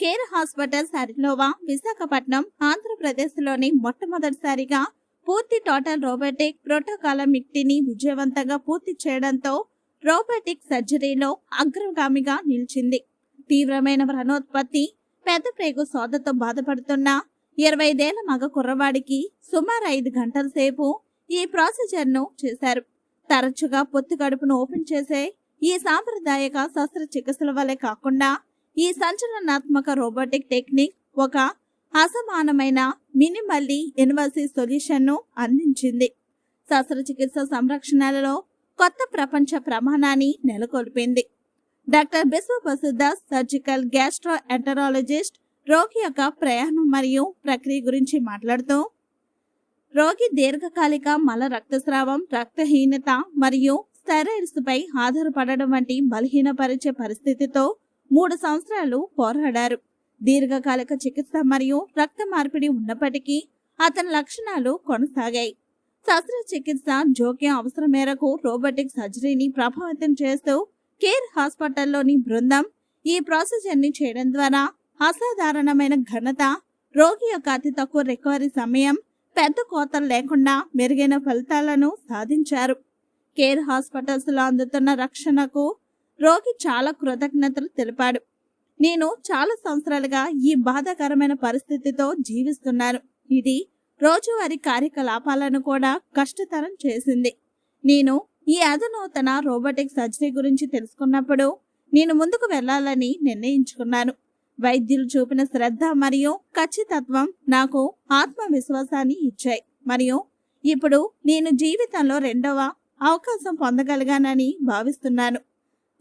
Care hospital సరినోవా Visakhapatnam ఆంధ్రప్రదేశ్లోని మొట్టమొదటిసారిగా పూర్తి టోటల్ రోబోటిక్ ప్రోటోకాలమిక్టిని విజయవంతంగా పూర్తి చేయడంతో రోబోటిక్ సర్జరీలో అగ్రగామిగా నిలిచింది. తీవ్రమైన వ్రణోత్పత్తి పెద్ద ప్రేగు సోదతో బాధపడుతున్న ఇరవై ఐదేళ్ళ మగ కుర్రవాడికి సుమారు ఐదు గంటల సేపు ఈ ప్రాసెజర్ను చేశారు. తరచుగా పొత్తు కడుపును ఓపెన్ చేసే ఈ సాంప్రదాయక శస్త్రచికిత్సల వలె కాకుండా ఈ సంచలనాత్మక రోబోటిక్ టెక్నిక్ ఒక అసమానమైన మినిమల్లీ ఇన్వసివ్ సొల్యూషన్ను అందించింది. శస్త్రచికిత్స సంరక్షణలలో కొత్త ప్రపంచ ప్రమాణాన్ని నెలకొల్పింది. Doctor Biswa Basudas surgical gastroenterologist రోగి యొక్క ప్రయాణం మరియు ప్రక్రియ గురించి మాట్లాడుతూ రోగి దీర్ఘకాలిక మల రక్తస్రావం రక్తహీనత మరియు స్టెరాయిడ్స్ పై ఆధారపడడం వంటి బలహీనపరిచే పరిస్థితితో మూడు సంవత్సరాలు పోరాడారు. దీర్ఘకాలిక చికిత్స మరియు రక్త మార్పిడి ఉన్నప్పటికీ అతని లక్షణాలు కొనసాగాయి. శస్త్రచికిత్స జోక్యం అవసరం మేరకు రోబోటిక్ సర్జరీని ప్రభావితం చేస్తూ కేర్ హాస్పిటల్లోని బృందం ఈ ప్రాసెజర్ని చేయడం ద్వారా అసాధారణమైన ఘనత రోగి యొక్క అతి తక్కువ రికవరీ సమయం పెద్ద కోతలు లేకుండా మెరుగైన ఫలితాలను సాధించారు. కేర్ హాస్పిటల్స్లో అందుతున్న రక్షణకు రోగి చాలా కృతజ్ఞతలు తెలిపాడు. నేను చాలా సంవత్సరాలుగా ఈ బాధాకరమైన పరిస్థితితో జీవిస్తున్నాను. ఇది రోజువారీ కార్యకలాపాలను కూడా కష్టతరం చేసింది. నేను ఈ అధునూతన రోబోటిక్ సర్జరీ గురించి తెలుసుకున్నప్పుడు నేను ముందుకు వెళ్ళాలని నిర్ణయించుకున్నాను. వైద్యులు చూపిన శ్రద్ధ మరియు ఖచ్చితత్వం నాకు ఆత్మవిశ్వాసాన్ని ఇచ్చాయి. మరియు ఇప్పుడు నేను జీవితంలో రెండవ అవకాశం పొందగలిగానని భావిస్తున్నాను.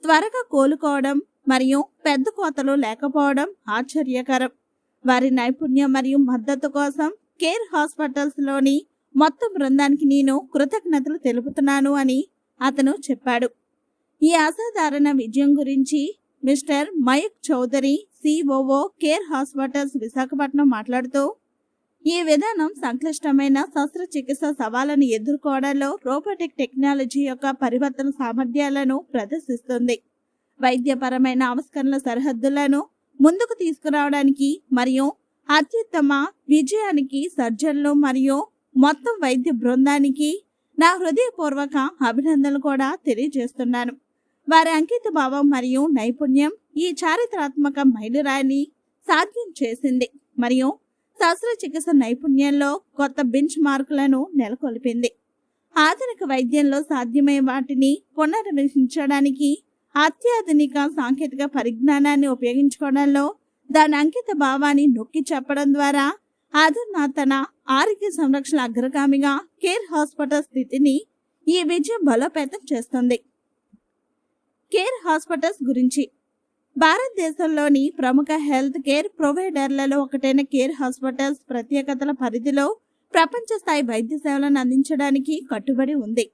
త్వరగా కోలుకోవడం మరియు పెద్ద కోతలు లేకపోవడం ఆశ్చర్యకరం. వారి నైపుణ్యం మరియు మద్దతు కోసం కేర్ హాస్పిటల్స్లోని మొత్తం బృందానికి నేను కృతజ్ఞతలు తెలుపుతున్నాను అని అతను చెప్పాడు. ఈ అసాధారణ విజయం గురించి mister Mayank Chaudhary COO Care Hospitals Visakhapatnam మాట్లాడుతూ ఈ విధానం సంక్లిష్టమైన శస్త్రచికిత్స సవాళ్ళను ఎదుర్కోవడంలో రోబోటిక్ టెక్నాలజీ యొక్క పరివర్తన సామర్థ్యాలను ప్రదర్శిస్తుంది. వైద్యపరమైన ఆవిష్కరణల సరిహద్దులను ముందుకు తీసుకురావడానికి మరియు అత్యుత్తమ విజయానికి సర్జన్లు మరియు మొత్తం వైద్య బృందానికి నా హృదయపూర్వక అభినందనలు కూడా తెలియజేస్తున్నాను. వారి అంకిత భావం మరియు నైపుణ్యం ఈ చారిత్రాత్మక మైలురాయిని సాధ్యం చేసింది. మరియు శస్త్రచికిత్స నైపుణ్యంలో కొత్త బెంచ్ మార్కులను నెలకొల్పింది. ఆధునిక వైద్యంలో సాధ్యమయ్యే వాటిని పునర్వించడానికి అత్యాధునిక సాంకేతిక పరిజ్ఞానాన్ని ఉపయోగించుకోవడంలో దాని అంకిత భావాన్ని నొక్కి చెప్పడం ద్వారా అధునాతన ఆరోగ్య సంరక్షణ అగ్రగామిగా కేర్ హాస్పిటల్ స్థితిని ఈ విజయం బలోపేతం చేస్తుంది. కేర్ హాస్పిటల్స్ గురించి భారతదేశంలోని ప్రముఖ హెల్త్ కేర్ ప్రొవైడర్లలో ఒకటైన కేర్ హాస్పిటల్స్ ప్రత్యేకతల పరిధిలో ప్రపంచ స్థాయి వైద్య సేవలను అందించడానికి కట్టుబడి ఉంది.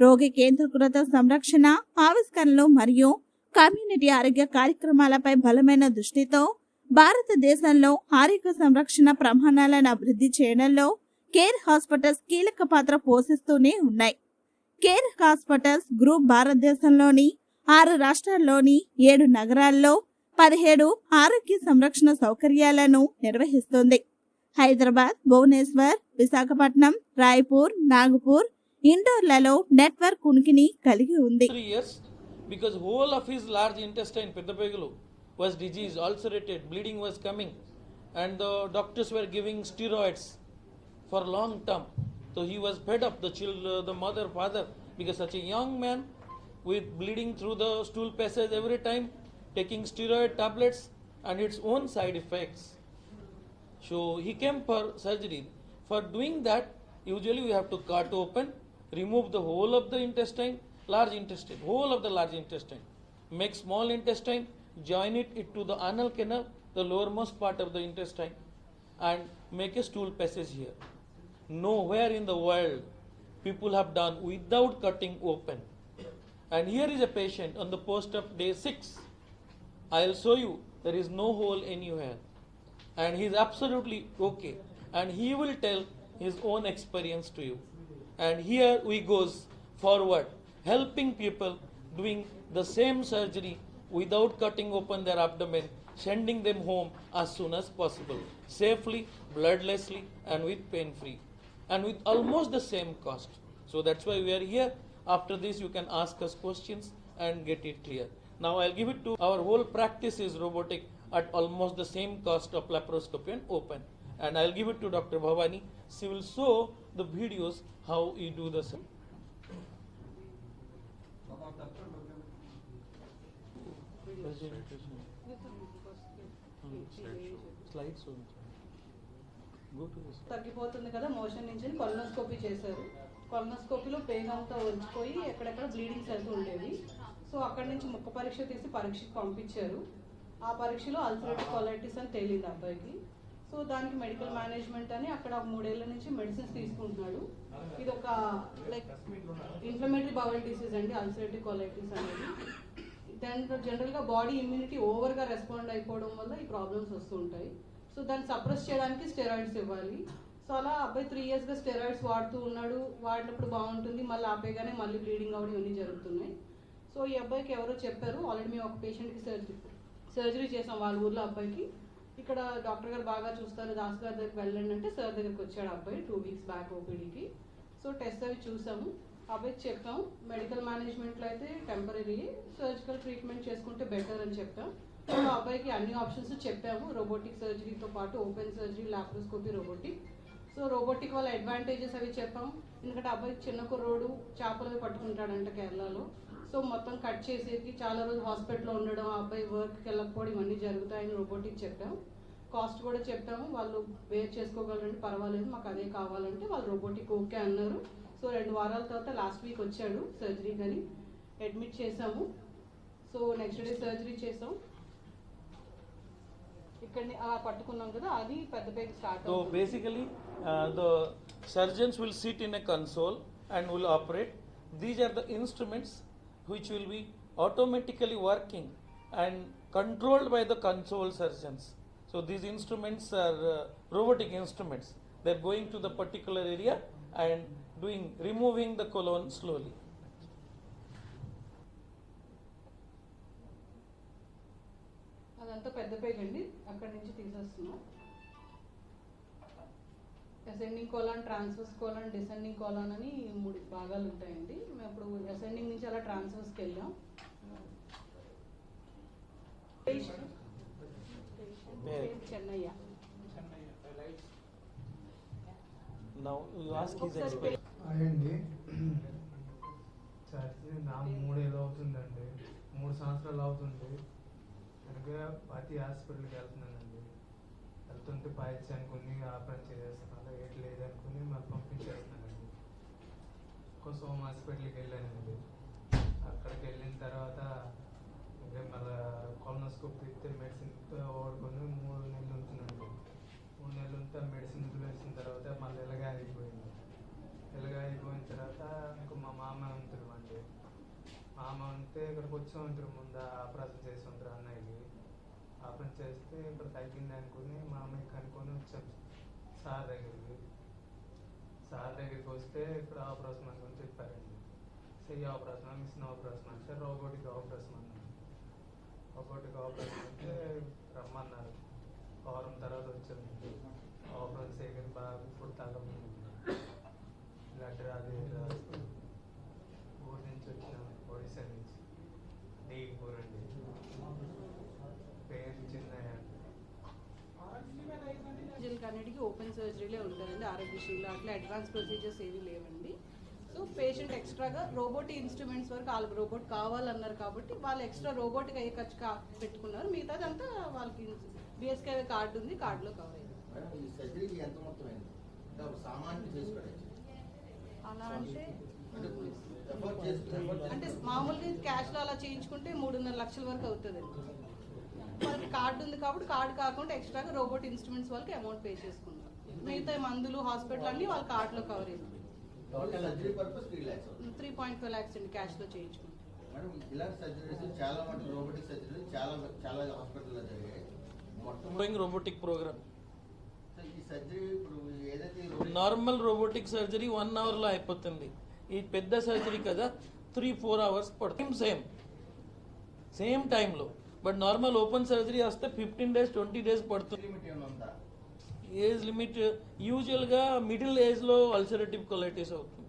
రోగి కేంద్రీకృత సంరక్షణ ఆవిష్కరణలు మరియు కమ్యూనిటీ ఆరోగ్య కార్యక్రమాలపై బలమైన దృష్టితో భారతదేశంలో ఆరోగ్య సంరక్షణ ప్రమాణాలను అభివృద్ధి చేయడంలో కేర్ హాస్పిటల్స్ కీలక పాత్ర పోషిస్తూనే ఉన్నాయి. కేర్ హాస్పిటల్స్ గ్రూప్ భారతదేశంలోని ఆరు రాష్ట్రాల్లోని ఏడు నగరాల్లో పదిహేడు ఆరోగ్య సంరక్షణ సౌకర్యాలను నిర్వహిస్తుంది హైదరాబాద్ భువనేశ్వర్ విశాఖపట్నం రాయ్పూర్ నాగపూర్ ఇండోర్లలో నెట్వర్క్ ఉనికిని కలిగి ఉంది three years because whole of his large intestine Peddapegulu was diseased, ulcerated, bleeding was coming, and the doctors were giving steroids for long term. So he was fed up, the children, the mother, father, because such a young man with bleeding through the stool passage every time, taking steroid tablets and its own side effects. So he came for surgery. For doing that, usually we have to cut open, remove the whole of the intestine, large intestine, whole of the large intestine. Make small intestine, join it, it to the anal canal, the lowermost part of the intestine, and make a stool passage here. Nowhere in the world people have done without cutting open. And here is a patient on the post of day 6. I'll show you there is no hole anywhere and he is absolutely okay and he will tell his own experience to you and here we goes forward helping people doing the same surgery without cutting open their abdomen sending them home as soon as possible, safely, bloodlessly, and with pain free, and with almost the same cost. So that's why we are here. After this, you can ask us questions and get it clear. Now I'll give it to our whole practice is robotic at almost the same cost of laparoscopy and open. And I'll give it to Dr. Bhavani. She will show the videos how you do the same. Slides Go to this. తగ్గిపోతుంది కదా motion నుంచి colonoscopy చేశారు. కొలనోస్కోపీలో pain అంతా వచ్చిపోయి ఎక్కడెక్కడ bleedings అవుతూ ఉండేవి. So అక్కడి నుంచి ముక్క పరీక్ష తీసి పరీక్షకు పంపించారు. ఆ పరీక్షలో అల్సరేటివ్ కొలైటిస్ అని తేలింది అబ్బాయికి. సో దానికి మెడికల్ మేనేజ్మెంట్ అని అక్కడ మూడేళ్ళ నుంచి మెడిసిన్స్ తీసుకుంటున్నాడు. ఇది ఒక లైక్ ఇన్ఫ్లమేటరీ బవల్ డిసీజ్ అండి అల్సరేటివ్ కొలైటిస్ అనేది. దాంట్లో జనరల్గా బాడీ ఇమ్యూనిటీ ఓవర్గా రెస్పాండ్ అయిపోవడం వల్ల ఈ ప్రాబ్లమ్స్ వస్తుంటాయి సో దాన్ని సప్రెస్ చేయడానికి స్టెరాయిడ్స్ ఇవ్వాలి. సో అలా అబ్బాయి త్రీ ఇయర్స్గా స్టెరాయిడ్స్ వాడుతూ ఉన్నాడు. వాడినప్పుడు బాగుంటుంది. మళ్ళీ ఆపేగానే మళ్ళీ బ్లీడింగ్ అవ్వడం ఇవన్నీ జరుగుతున్నాయి. సో ఈ అబ్బాయికి ఎవరో చెప్పారు. ఆల్రెడీ మేము ఒక పేషెంట్కి సర్జరీ సర్జరీ చేసాం వాళ్ళ ఊర్లో అబ్బాయికి. ఇక్కడ డాక్టర్ గారు బాగా చూస్తారు. దాస్ గారి దగ్గరికి వెళ్ళండి అంటే సార్ దగ్గరికి వచ్చాడు అబ్బాయి టూ వీక్స్ బ్యాక్ ఓపీడీకి సో టెస్ట్ అవి చూసాము. అబ్బాయికి చెప్పాం. మెడికల్ మేనేజ్మెంట్లో అయితే టెంపరీ సర్జికల్ ట్రీట్మెంట్ చేసుకుంటే బెటర్ అని చెప్పాం. సో అబ్బాయికి అన్ని ఆప్షన్స్ చెప్పాము. రోబోటిక్ సర్జరీతో పాటు open surgery laparoscopy robotic. So robotic వల్ల అడ్వాంటేజెస్ అవి చెప్పాం ఎందుకంటే అబ్బాయి చిన్న కుర్రోడు చేపలు పట్టుకుంటాడంట కేరళలో. సో మొత్తం కట్ చేసేకి చాలా రోజులు హాస్పిటల్లో ఉండడం ఆ అబ్బాయి వర్క్కి వెళ్ళకపోవడం ఇవన్నీ జరుగుతాయని రోబోటిక్ చెప్పాము. కాస్ట్ కూడా చెప్పాము. వాళ్ళు వేర్ చేసుకోగలరండి పర్వాలేదు మాకు అదే కావాలంటే వాళ్ళు రోబోటిక్ ఓకే అన్నారు. సో రెండు వారాల తర్వాత లాస్ట్ వీక్ వచ్చాడు సర్జరీ అని. అడ్మిట్ చేసాము సో నెక్స్ట్ డే సర్జరీ చేసాం ఇక్కడ పట్టుకున్నాం కదా అది పెద్ద పేరు start So basically, uh, the surgeons will sit in a console and will operate. These are the instruments which will be automatically working and controlled by the console surgeons. So these instruments are uh, robotic instruments. They're going to the particular area and doing removing the colon slowly. అదంతా పెద్ద page అండి. అక్కడి నుంచి తీసేస్తున్నాం. Ascending colon transverse colon descending colon అని మూడు భాగాలు ఉంటాయండి. మేము ఇప్పుడు అసెండింగ్ నుంచి అలా ట్రాన్స్ఫర్స్కి వెళ్ళాం. చెన్నయ్య. అయ్యండి. చర్చి నా మూడేళ్ళు అవుతుందండి. మూడు సంవత్సరాలు అవుతుంది. సరిగ్గా ప్రతి హాస్పిటల్కి వెళ్తున్నానండి. వెళ్తుంటే పైచి అనుకుని ఆపరేషన్ చేసేస్తున్నాను ఏట్ లేదనుకుని మాకు పంపించేస్తున్నానండి. కోసం హాస్పిటల్కి వెళ్ళానండి. అక్కడికి వెళ్ళిన తర్వాత ఇంకా మళ్ళీ కొలనోస్కోప్ తిప్పితే మెడిసిన్ ఓడుకొని మూడు నెలలు ఉంటున్నాను మూడు నెలలు ఉంటే మెడిసిన్ వేసిన తర్వాత మళ్ళీ ఇలాగే ఆగిపోయింది. ఇలాగ అయిపోయిన తర్వాత ఇంకా మా మామ ఉంటారు అండి. మామ ఉంటే ఇక్కడికి వచ్చి ఉంటారు ముందు ఆపరేషన్ చేసి ఉంటారు అన్నయ్యకి. ఆపరేషన్ చేస్తే ఇప్పుడు తగ్గింది అనుకుని మా అమ్మాయి కనుక్కొని వచ్చాం. సార్ దగ్గరికి. సార్ దగ్గరికి వస్తే ఇక్కడ ఆపరేషన్ అనుకుని చెప్పారండి. చెయ్యి ఆపరేషన్ మిషన్ ఆపరేషన్ అంటే రోబోటిక్ ఆపరేషన్ అన్నారు రోబోటిక్ ఆపరేషన్ అంటే రమ్మన్నారు. వారం తర్వాత వచ్చాను ఆపరేషన్ చేయగలి బాగా ఇప్పుడు తగ్గ బ్లడ్ అది రాసి ఊరి నుంచి వచ్చాము ఒడిశా నుంచి డీపూర్ అండి పేరు చిన్నయ్య సర్జరీకి అన్నిటికీ ఓపెన్ సర్జరీలే ఆరోగ్యశ్రీలో అట్లా అడ్వాన్స్ ప్రొసీజర్స్ ఏవి లేవండి. సో పేషెంట్ ఎక్స్ట్రాగా రోబోట్ ఇన్స్ట్రుమెంట్స్ వరకు వాళ్ళకి రోబోట్ కావాలన్నారు కాబట్టి వాళ్ళు ఎక్స్ట్రా రోబోట్కి అయ్యే ఖర్చు కా పెట్టుకున్నారు. మిగతాదంతా వాళ్ళకి బిఎస్కే కార్డు ఉంది కార్డులో కవర్ అయింది. అలా అంటే అంటే మామూలుగా క్యాష్లో అలా చేయించుకుంటే మూడున్నర లక్షల వరకు అవుతుందండి వాళ్ళకి కార్డు ఉంది కాబట్టి కార్డు కాకుండా ఎక్స్ట్రాగా రోబోట్ ఇన్స్ట్రుమెంట్స్ వాళ్ళకి అమౌంట్ పే చేసుకున్నారు మిగతా మందులు హాస్పిటల్ అన్ని వాళ్ళ కార్డులో కవర్ అయింది total surgery purpose three point five lakhs అండి క్యాష్లో చేయించుకుంటాం. మేడం ఇలాంటి సర్జరీస్ చాలా మటుకు రోబోటిక్ సర్జరీ చాలా చాలా హాస్పిటల్లో జరిగాయి. మొట్టమొదటి Doing robotic program. ఈ సర్జరీ ఇప్పుడు ఏదైతే ఈ robotic- normal robotic surgery one అవర్లో అయిపోతుంది. ఈ పెద్ద సర్జరీ కదా త్రీ ఫోర్ అవర్స్ పడుతుంది. సేమ్ సేమ్ టైంలో బట్ నార్మల్ ఓపెన్ సర్జరీ వస్తే ఫిఫ్టీన్ డేస్ ట్వంటీ డేస్ పడుతుంది. ఏజ్ లిమిట్ యూజువల్గా మిడిల్ ఏజ్లో అల్సరేటివ్ కొలైటిస్ అవుతుంది.